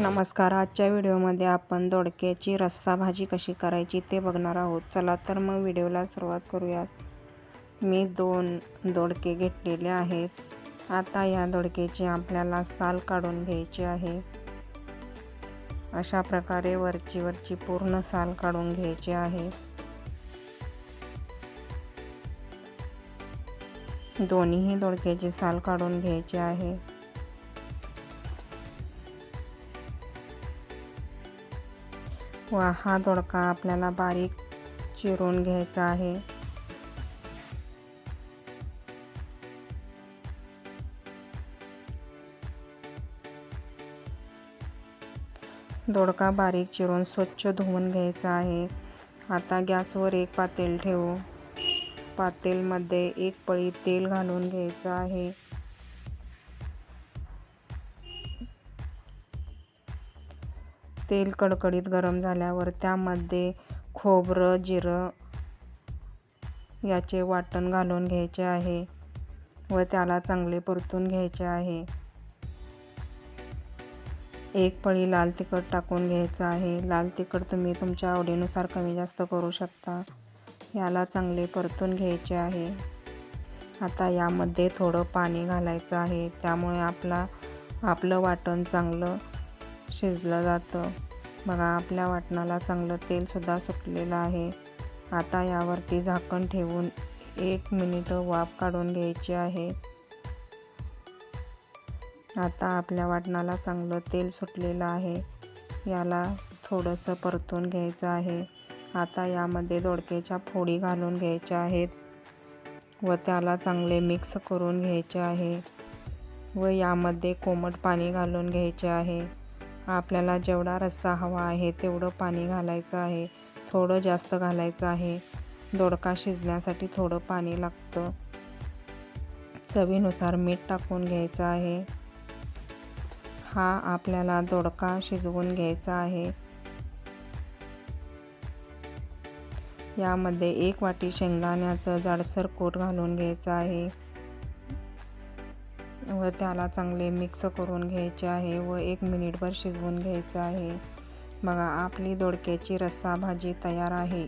नमस्कार. आजच्या व्हिडिओमध्ये आपण दोडक्याची रस्सा भाजी कशी करायची ते बघणार आहोत. चला तर मग व्हिडिओला सुरुवात करूयात. मी दोन दोडके घेतलेले आहेत. आता या दोडक्याची आपल्याला साल काढून घ्यायची आहे. अशा प्रकारे वरची वरची पूर्ण साल काढून घ्यायची आहे. दोन्हीही दोडक्याची साल काढून घ्यायची आहे. व हा दोडका आपल्याला बारीक चिरून घ्यायचा आहे. दोडका बारीक चिरून स्वच्छ धुवून घ्यायचा आहे. आता गॅसवर एक पातेल ठेवू. पातेलमध्ये एक पळी तेल घालून घ्यायचं आहे. तेल कडकडीत गरम झाल्यावर त्यामध्ये खोबरं जिरं याचे वाटण घालून घ्यायचे आहे व त्याला चांगले परतून घ्यायचे आहे. एक पळी लाल तिखट टाकून घ्यायचं आहे. लाल तिखट तुम्ही तुमच्या आवडीनुसार कमी जास्त करू शकता. याला चांगले परतून घ्यायचे आहे. आता यामध्ये थोडं पाणी घालायचं आहे. त्यामुळे आपला आपलं वाटण चांगलं शिजलं जातं. बघा आपल्या वाटणाला चांगलं तेलसुद्धा सुटलेलं आहे. आता यावरती झाकण ठेवून एक मिनिट वाफ काढून घ्यायची आहे. आता आपल्या वाटणाला चांगलं तेल सुटलेलं आहे. याला थोडंसं परतून घ्यायचं आहे. आता यामध्ये दोडक्याच्या फोडी घालून घ्यायच्या आहेत व त्याला चांगले मिक्स करून घ्यायचे आहे व यामध्ये कोमट पाणी घालून घ्यायचे आहे. आपल्याला जेवढा रस्सा हवा आहे तेवढं पाणी घालायचं आहे थोडं जास्त घालायचं आहे. दोडका शिजण्यासाठी थोडं पाणी लागतं. चवीनुसार मीठ टाकून घ्यायचं आहे. हा आपल्याला दोडका शिजवून घ्यायचा आहे. यामध्ये एक वाटी शेंगदाण्याचं जाडसर कोट घालून घ्यायचं आहे. व त्याला चांगले मिक्स करून घ्यायचे आहे व एक मिनिटभर शिजवून घ्यायचं आहे. बघा आपली दोडक्याची रस्सा भाजी तयार आहे.